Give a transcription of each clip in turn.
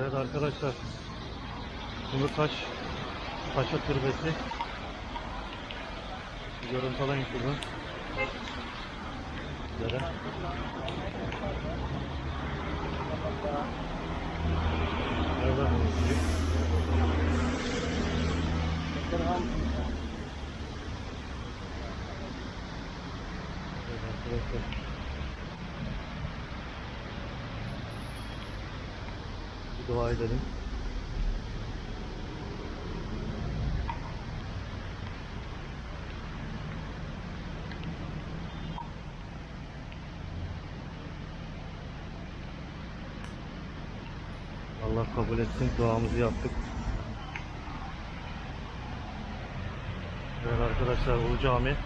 Evet arkadaşlar. Kumurtaş Paşa Türbesi. Görüntü alayım şuradan. Sizlere. Nereden? Evet arkadaşlar. Dua edelim. Allah kabul etsin. Duamızı yaptık. Evet arkadaşlar Ulu Cami.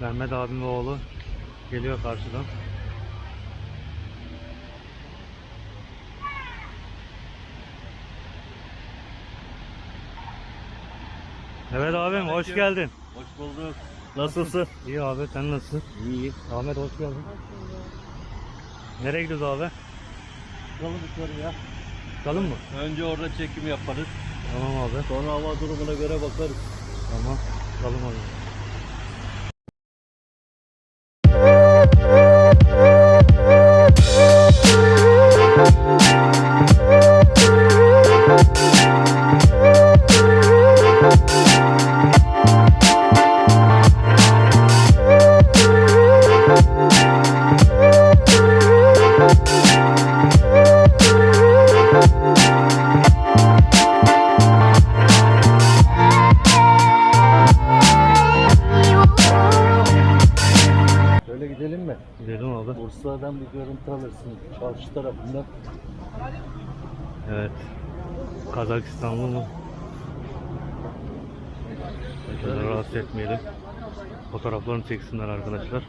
Mehmet abim ve oğlu geliyor karşıdan. Evet abim hoş geldin. Hoş bulduk. Nasılsın? İyi abi sen nasılsın? İyi. Ahmet hoş geldin. Nereye gidiyoruz abi? Bakalım yukarıya. Çıkalım mı? Önce orada çekim yaparız. Tamam abi. Sonra hava durumuna göre bakarız. Tamam. Çıkalım abi. Şöyle rahatsız etmeyelim. Fotoğraflarını çeksinler arkadaşlar.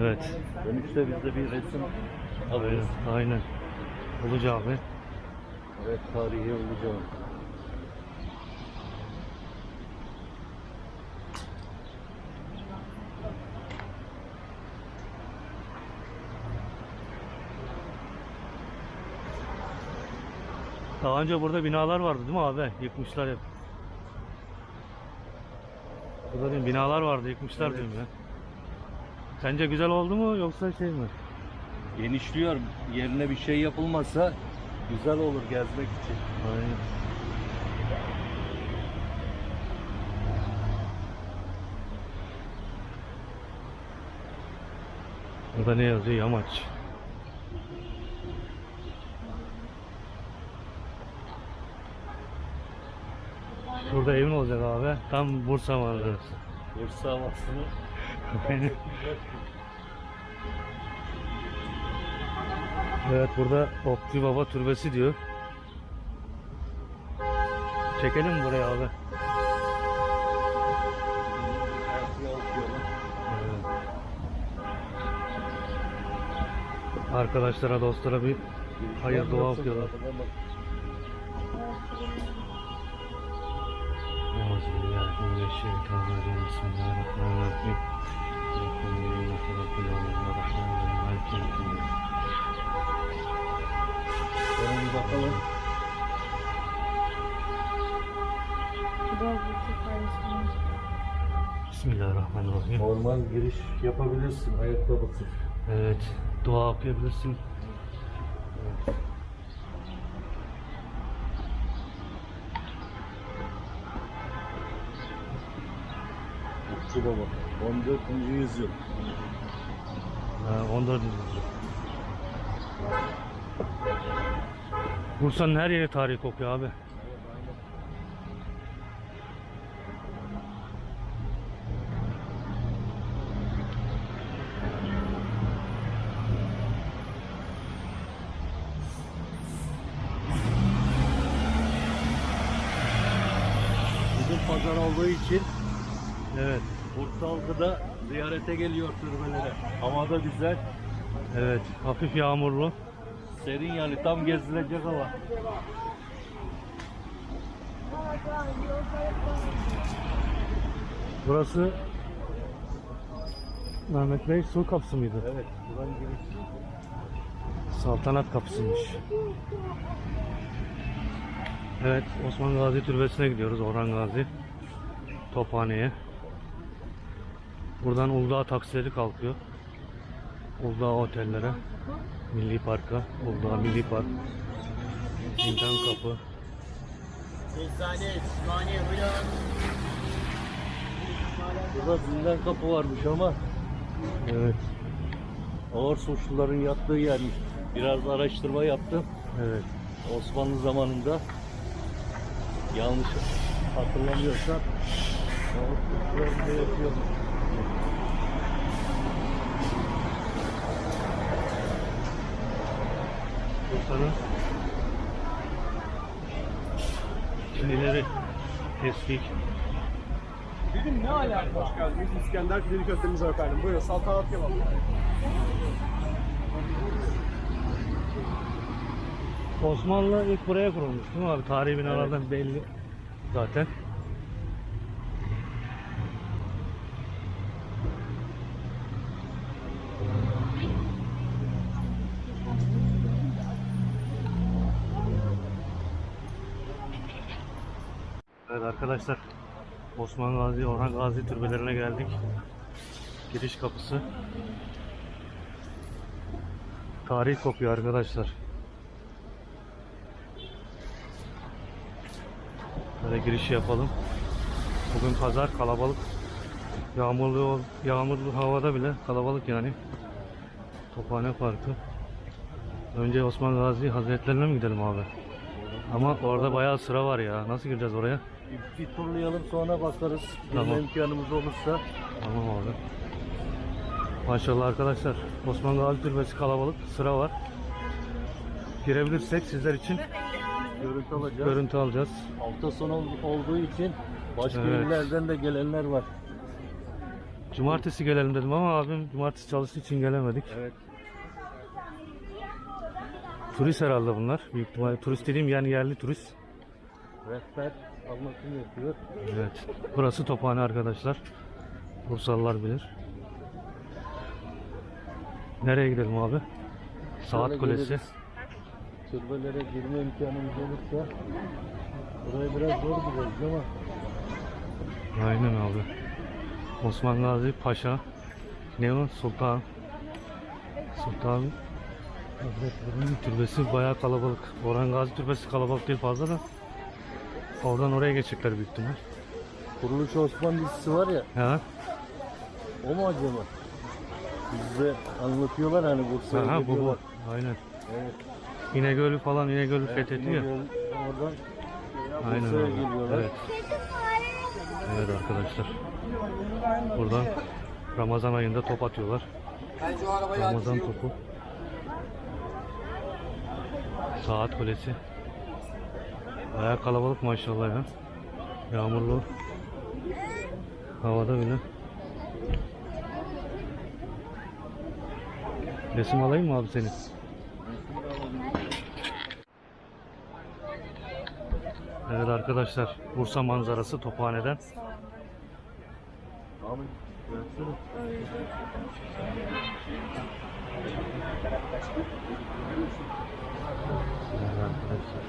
Evet. Dönüşte biz de bir resim alırız. Aynen. Aynen. Ulu Cami. Evet tarihi olacağım. Daha önce burada binalar vardı değil mi abi? Yıkmışlar hep. Burada değil, binalar vardı yıkmışlar Evet. diyorum ya. Sence güzel oldu mu yoksa şey mi? Genişliyor. Yerine bir şey yapılmazsa güzel olur gezmek için. Aynen. Burada ne yazıyor? Yamaç. Tam Bursa manzarası. Bursa havasını Aynen. Evet burada Okçu Baba Türbesi diyor. Çekelim mi buraya abi? Arkadaşlara dostlara bir hayır dua okuyorlar. Euzubillahimineşşeytanirracim. Bismillahirrahmanirrahim. Elhamdülillahi Rabbil alemin. Errahmanirrahim. Maliki yevmiddin. Şöyle bir bakalım. Bismillahirrahmanirrahim. Normal giriş yapabilirsin ayakta basıp. Evet, dua okuyabilirsin. Baba. 14. yüzyıl. Ha, 14. yüzyıl. Bursa'nın her yeri tarih kokuyor abi. Bugün pazar olduğu için da ziyarete geliyor türbelere. Hava da güzel. evet. Hafif yağmurlu. Serin yani tam gezilecek hava. Burası Mehmet Bey su kapısı mıydı? Evet, buradan giriş. Saltanat kapısıymış. Evet, Osman Gazi Türbesi'ne gidiyoruz. Orhan Gazi. Tophane'ye. Buradan Uludağ taksileri kalkıyor. Uludağ otellere. Milli Park'a. Uludağ Milli Park. Zindan Kapı. Eczane. Burada zindan kapı varmış ama Evet, ağır suçluların yattığı yermiş. Biraz araştırma yaptım. evet. Osmanlı zamanında yanlış hatırlamıyorsam ağır suçlular burada yatıyormuş. Bursa'nın Çinileri Tespih. Dedim ne alaka? Hoş geldiniz. İskender pideli köftemiz var efendim. Buyurun saltanat kebap. Osmanlı ilk buraya kurulmuş değil mi abi? Tarihi binalardan belli zaten. Evet arkadaşlar Osman Gazi, Orhan Gazi türbelerine geldik. Giriş kapısı. Tarih kokuyor arkadaşlar. Böyle giriş yapalım. Bugün pazar kalabalık. Yağmurlu yağmurlu havada bile kalabalık yani. Tophane Parkı. Önce Osman Gazi Hazretlerine mi gidelim abi? Ama orada bayağı sıra var ya. Nasıl gireceğiz oraya? Bir, bir turlayalım sonra bakarız. Tamam. Girme imkanımız olursa. Tamam abi. Maşallah arkadaşlar. Osman Gazi Türbesi kalabalık. Sıra var. Girebilirsek sizler için Görüntü alacağız. görüntü alacağız. Hafta sonu ol- olduğu için başka Evet. illerden de gelenler var. Cumartesi gelelim dedim ama abim cumartesi çalıştığı için gelemedik. Evet. Turist herhalde bunlar. Büyük ihtimalle turist dediğim yani yerli turist. Rehber anlatım yapıyor. Evet. Burası Tophane arkadaşlar. Bursalılar bilir. Nereye gidelim abi? Saat Şöyle Kulesi. geliriz. Türbelere girme imkanımız olursa buraya biraz zor gireriz ama Aynen abi. Osman Gazi Paşa. Ne o? Sultan. Sultan Hazretleri'nin türbesi bayağı kalabalık. Orhan Gazi türbesi kalabalık değil fazla da. Oradan oraya geçecekler büyük ihtimal. Kuruluş Osman dizisi var ya Ha? o mu acaba? Bizde anlatıyorlar hani Bursa'ya Aha, bu bu. geliyorlar. Aynen. Evet. İnegöl'ü falan İnegöl'ü Evet, fethediyor. İnegöl Oradan Aynen Bursa'ya öyle. geliyorlar. Evet. Evet arkadaşlar. Buradan Ramazan ayında top atıyorlar. Ramazan topu. Saat kulesi. Baya kalabalık maşallah ya. Yağmurlu. Havada bile. Resim alayım mı abi seni? Evet arkadaşlar Bursa manzarası Tophane'den. Versene. Evet arkadaşlar.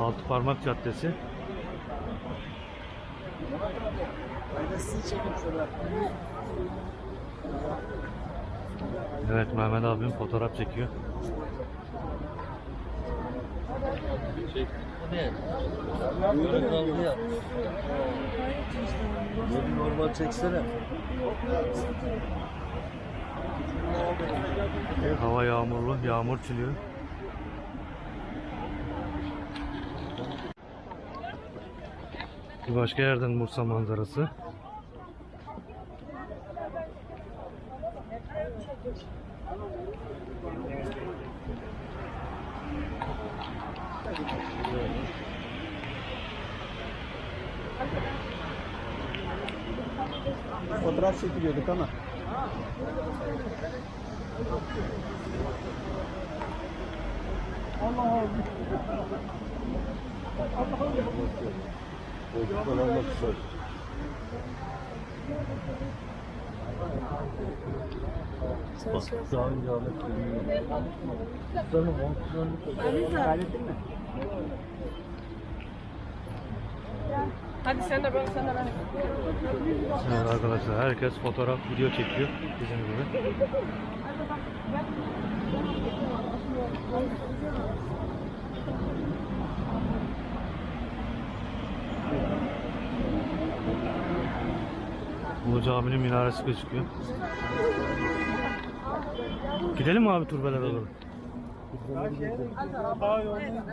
Altı Parmak Caddesi. Evet Mehmet abim fotoğraf çekiyor. Bu ne? Böyle kaldı ya. Bir normal çeksene. Hava yağmurlu, yağmur çiliyor. Bir başka yerden Bursa manzarası. Fotoğraf çekiliyorduk ama. Çocuklar almak ister. Bak daha önce Ahmet Bey'in Sana monksiyonluk Hadi sen de ben, sen de ben. Evet arkadaşlar herkes fotoğraf video çekiyor bizim gibi. Bu caminin minaresi gözüküyor. Gidelim mi abi türbelere doğru?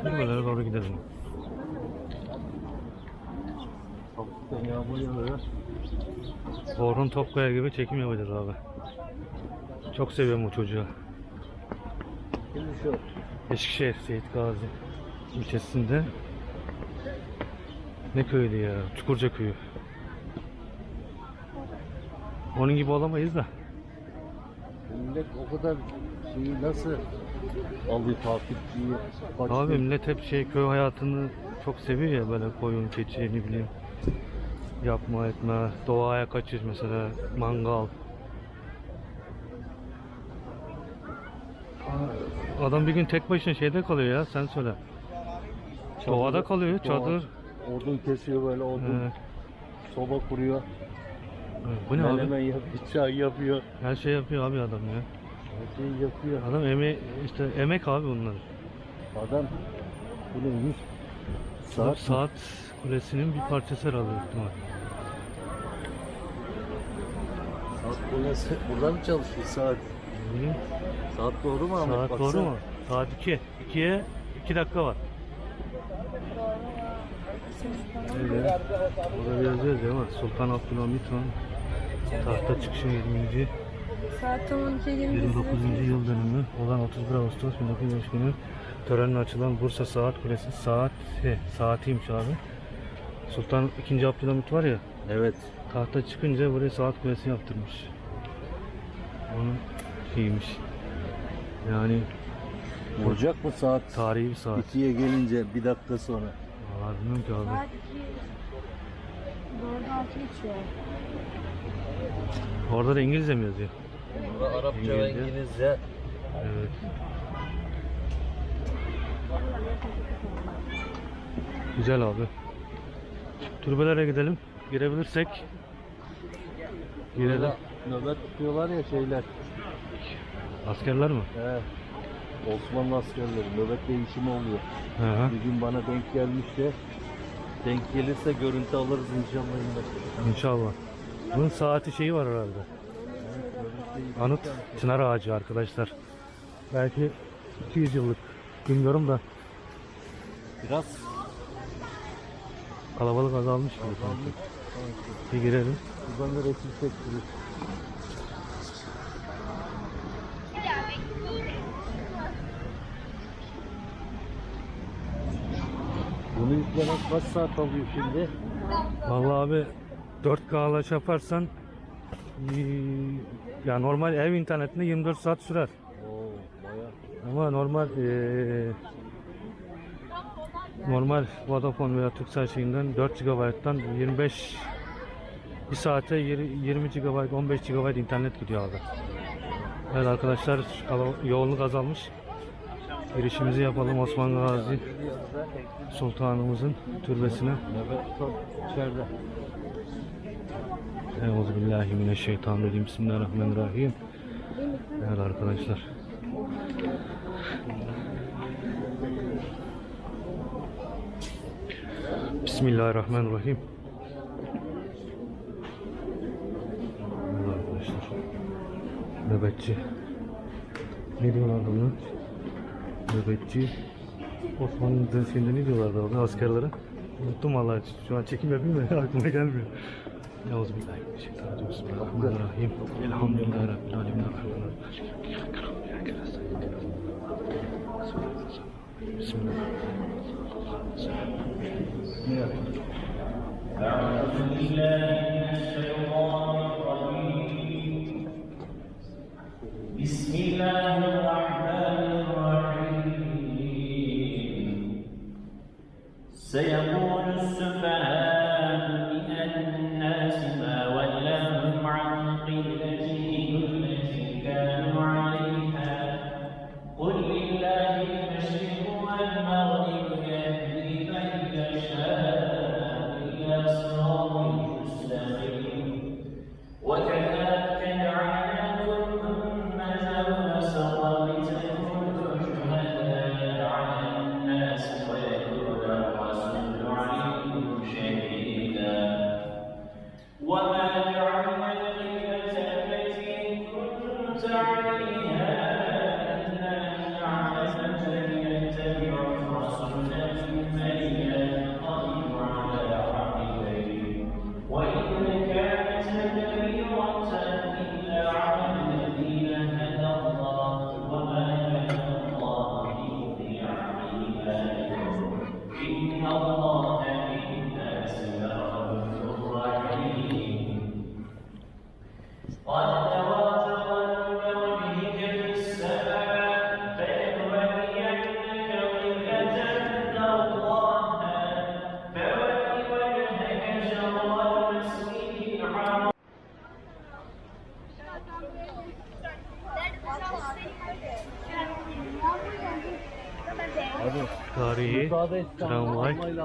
Türbelere doğru gidelim. Orhun Topkaya gibi çekim yapacağız abi. Çok seviyorum o çocuğu. Eskişehir Seyit Gazi ilçesinde ne köydü ya? Çukurca köyü. Onun gibi olamayız da. millet o kadar şeyi nasıl alıyor takipçiyi? kaç Abi millet hep şey köy hayatını çok seviyor ya böyle koyun, keçi ne bileyim. Yapma etme, doğaya kaçır mesela, mangal. Adam bir gün tek başına şeyde kalıyor ya sen söyle. Doğada kalıyor, çadır. Odun kesiyor böyle odun. Ee, Soba kuruyor. bu ne abi? Menemen yapıyor. Çay yapıyor. Her şey yapıyor abi adam ya. Her şeyi yapıyor. Adam eme işte emek abi bunlar. Adam bu neymiş? Saat, Saat, saat kulesinin bir parçası herhalde ihtimal. saat kulesi. Burada mı çalışıyor saat? Bileyim, Saat doğru mu Ahmet? Saat doğru mu? Saat 2. 2'ye 2 dakika var. Evet. Burada yazıyor ya ama Sultan Abdülhamit Han tahta çıkışı 20. Saat tam 12'ye 29. yıl dönümü olan 31 Ağustos 1905 günü törenle açılan Bursa Saat Kulesi saat he, saatiymiş abi. Sultan 2. Abdülhamit var ya Evet. tahta çıkınca buraya saat kulesi yaptırmış. Onun şeymiş. Yani Vuracak mı saat? tarihi bir saat. İkiye gelince bir dakika sonra. Valla bilmiyorum ki abi. Saat 2. Doğru altı geçiyor. Orada da İngilizce mi yazıyor? Burada Arapça ve İngilizce. Evet. Güzel abi. Türbelere gidelim. Girebilirsek. Girelim. Burada nöbet tutuyorlar ya şeyler. Askerler mi? He. Osmanlı askerleri nöbet değişimi oluyor. Hı hı. Bir gün bana denk gelmişti. Denk gelirse görüntü alırız inşallah. İnşallah. Bunun saati şeyi var herhalde. Anıt çınar ağacı arkadaşlar. Belki 200 yıllık. Bilmiyorum da Biraz kalabalık azalmış gibi. sanki. azalmış. Bir girelim. Buradan da resim çektirir. Bunu yüklemek kaç saat alıyor şimdi? Vallahi abi 4K'la şey yaparsan ya normal ev internetinde 24 saat sürer. Oo bayağı. Ama normal eee, normal Vodafone veya Turkcell şeyinden 4 GB'dan 25 bir saate yir- 20 GB 15 GB internet gidiyor abi. Evet arkadaşlar yoğunluk azalmış. Girişimizi yapalım Osman Gazi Sultanımızın türbesine. Euzubillahimineşşeytanirracim. Bismillahirrahmanirrahim. Evet arkadaşlar. Bismillahirrahmanirrahim. Evet arkadaşlar. Nöbetçi. Ne diyorlar buna? Nöbetçi. Osmanlı şeyinde ne diyorlardı orada askerlere? Unuttum vallahi şu an çekim yapayım da aklıma gelmiyor. أعوذ بالله من الشيطان بسم الله الرحمن الرحيم الحمد لله رب العالمين الرحمن الرحيم بسم الله الرحمن الرحيم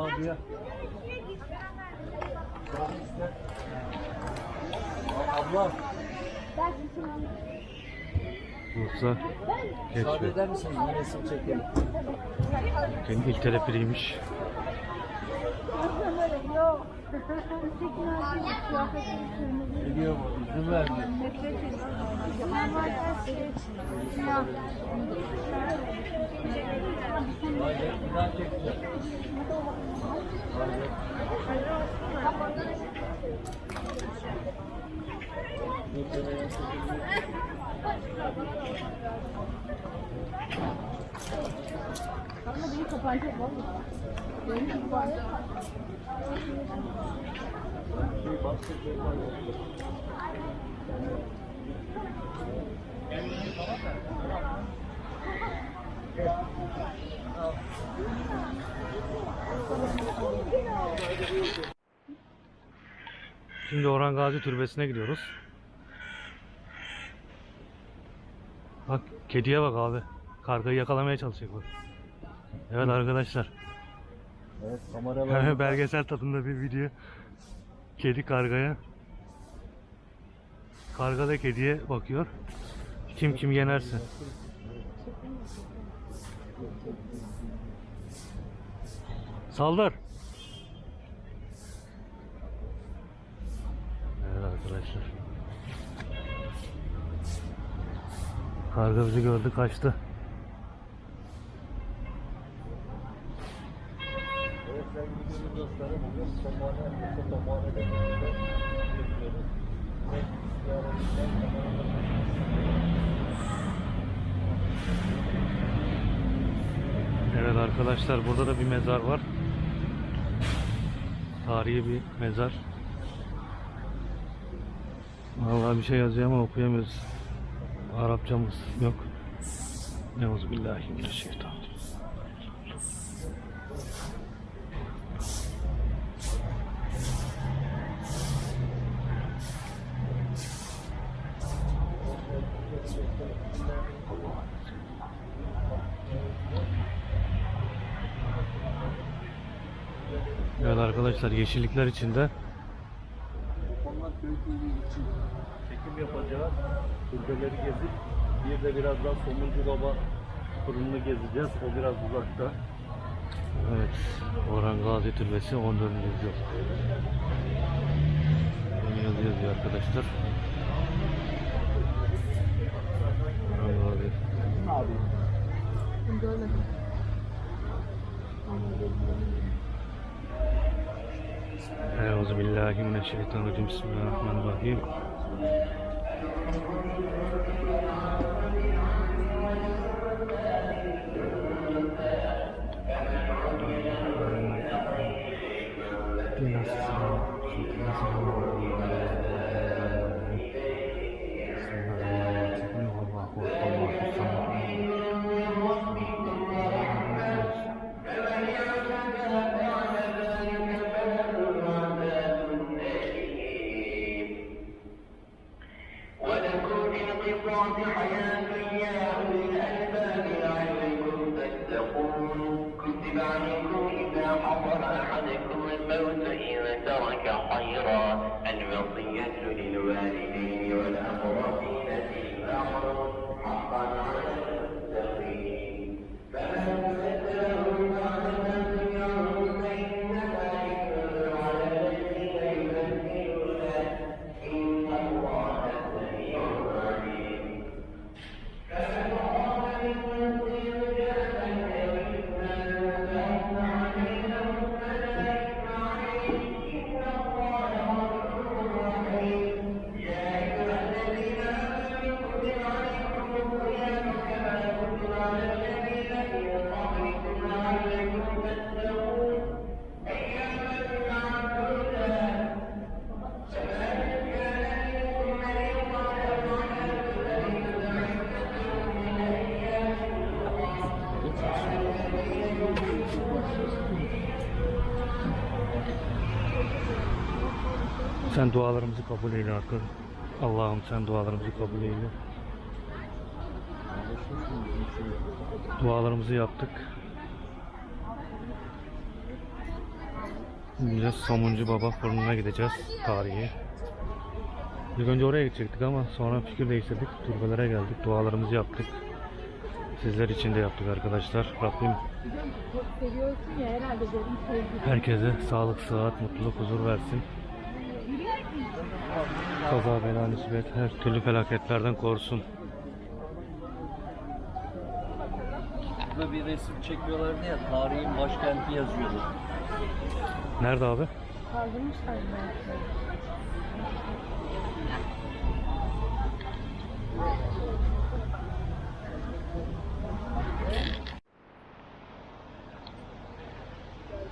abiye. Abla Bursa müsaade eder misiniz? Bir resim çekelim. Kendi ilk teleferiymiş. Yok. Biliyor mu? İzin vermiyor. Ama beni kapatacak valla. Şimdi Orhan Gazi Türbesi'ne gidiyoruz. Bak kediye bak abi. Kargayı yakalamaya çalışıyor. Evet arkadaşlar. Evet, kameralar. Belgesel tadında bir video. Kedi kargaya. Karga da kediye bakıyor. Kim kim yenerse. Saldır. Evet arkadaşlar. Karga bizi gördü kaçtı. Evet, sevgili dostlarım, bugün Tophane, Kısa Tophane'de birlikte yapıyoruz. Ve ziyaretimden kameralar- Evet arkadaşlar burada da bir mezar var. Tarihi bir mezar. Vallahi bir şey yazıyor ama okuyamıyoruz. Arapçamız yok. Euzubillahimineşşeytanirracim. Evet arkadaşlar yeşillikler içinde çekim yapacağız. Türbeleri gezip bir de birazdan Somuncu Baba fırınını gezeceğiz. O biraz uzakta. Evet Orhan Gazi Türbesi 14. yüzyıl. Bunu yazı yazıyor arkadaşlar. Orhan Gazi. Bunu Euzu billahi mineşşeytanirracim. Bismillahirrahmanirrahim. Biraz sağ ol. Sen dualarımızı kabul eyle arkadaş. Allah'ım sen dualarımızı kabul eyle. Dualarımızı yaptık. Şimdi Somuncu Baba fırınına gideceğiz tarihi. İlk önce oraya gidecektik ama sonra fikir değiştirdik. Türbelere geldik. Dualarımızı yaptık. Sizler için de yaptık arkadaşlar. Rabbim herkese sağlık, sıhhat, mutluluk, huzur versin. Kaza, bela, musibet, her türlü felaketlerden korusun. Burada bir resim çekiyorlardı ya tarihin başkenti yazıyordu. Nerede abi? Kaldırmışlar belki.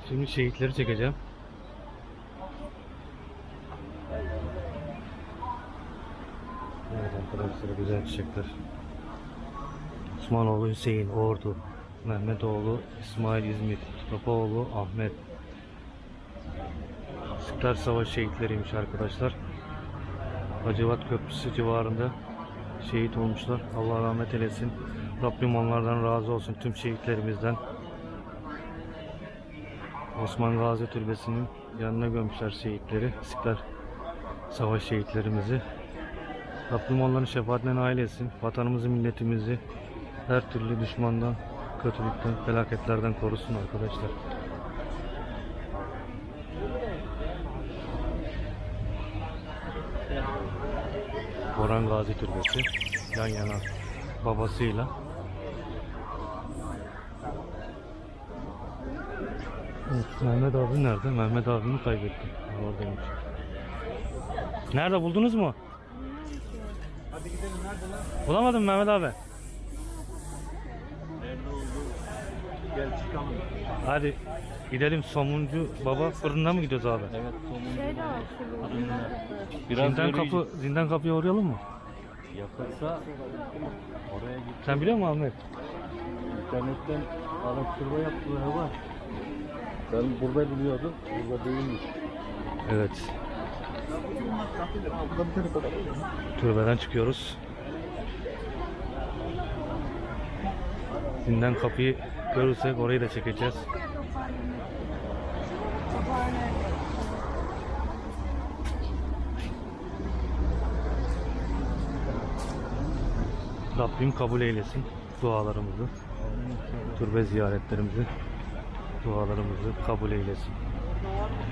Şimdi şehitleri çekeceğim. Evet arkadaşlar güzel çiçekler. Osmanoğlu Hüseyin Ordu. Mehmetoğlu İsmail İzmit. Mustafaoğlu Ahmet. İstiklal Savaşı şehitleriymiş arkadaşlar. Hacivat Köprüsü civarında şehit olmuşlar. Allah rahmet eylesin. Rabbim onlardan razı olsun tüm şehitlerimizden. Osman Gazi Türbesi'nin yanına gömmüşler şehitleri. İstiklal Savaş şehitlerimizi. Rabbim onların şefaatine nail. Vatanımızı, milletimizi her türlü düşmandan, kötülükten, felaketlerden korusun arkadaşlar. Orhan Gazi Türbesi yan yana babasıyla Evet, Mehmet abi nerede? Mehmet abimi kaybettim. Oradaymış. Nerede buldunuz mu? Hadi gidelim nerede lan? Bulamadın mı Mehmet abi? Nerede oldu? Gel çıkalım. Hadi gidelim Somuncu Baba fırınına mı gidiyoruz abi? Evet sonunda. Şey de var şurada. zindan kapı. Biraz zindan yürüyeceğiz. kapı, zindan kapıya uğrayalım mı? Yakınsa oraya git. Sen biliyor musun Ahmet? İnternetten araştırma yaptılar ama ben burada biliyordum. Burada değilmiş. Evet. Türbeden çıkıyoruz. Zindan kapıyı görürsek orayı da çekeceğiz. Rabbim kabul eylesin dualarımızı. Türbe ziyaretlerimizi, dualarımızı kabul eylesin.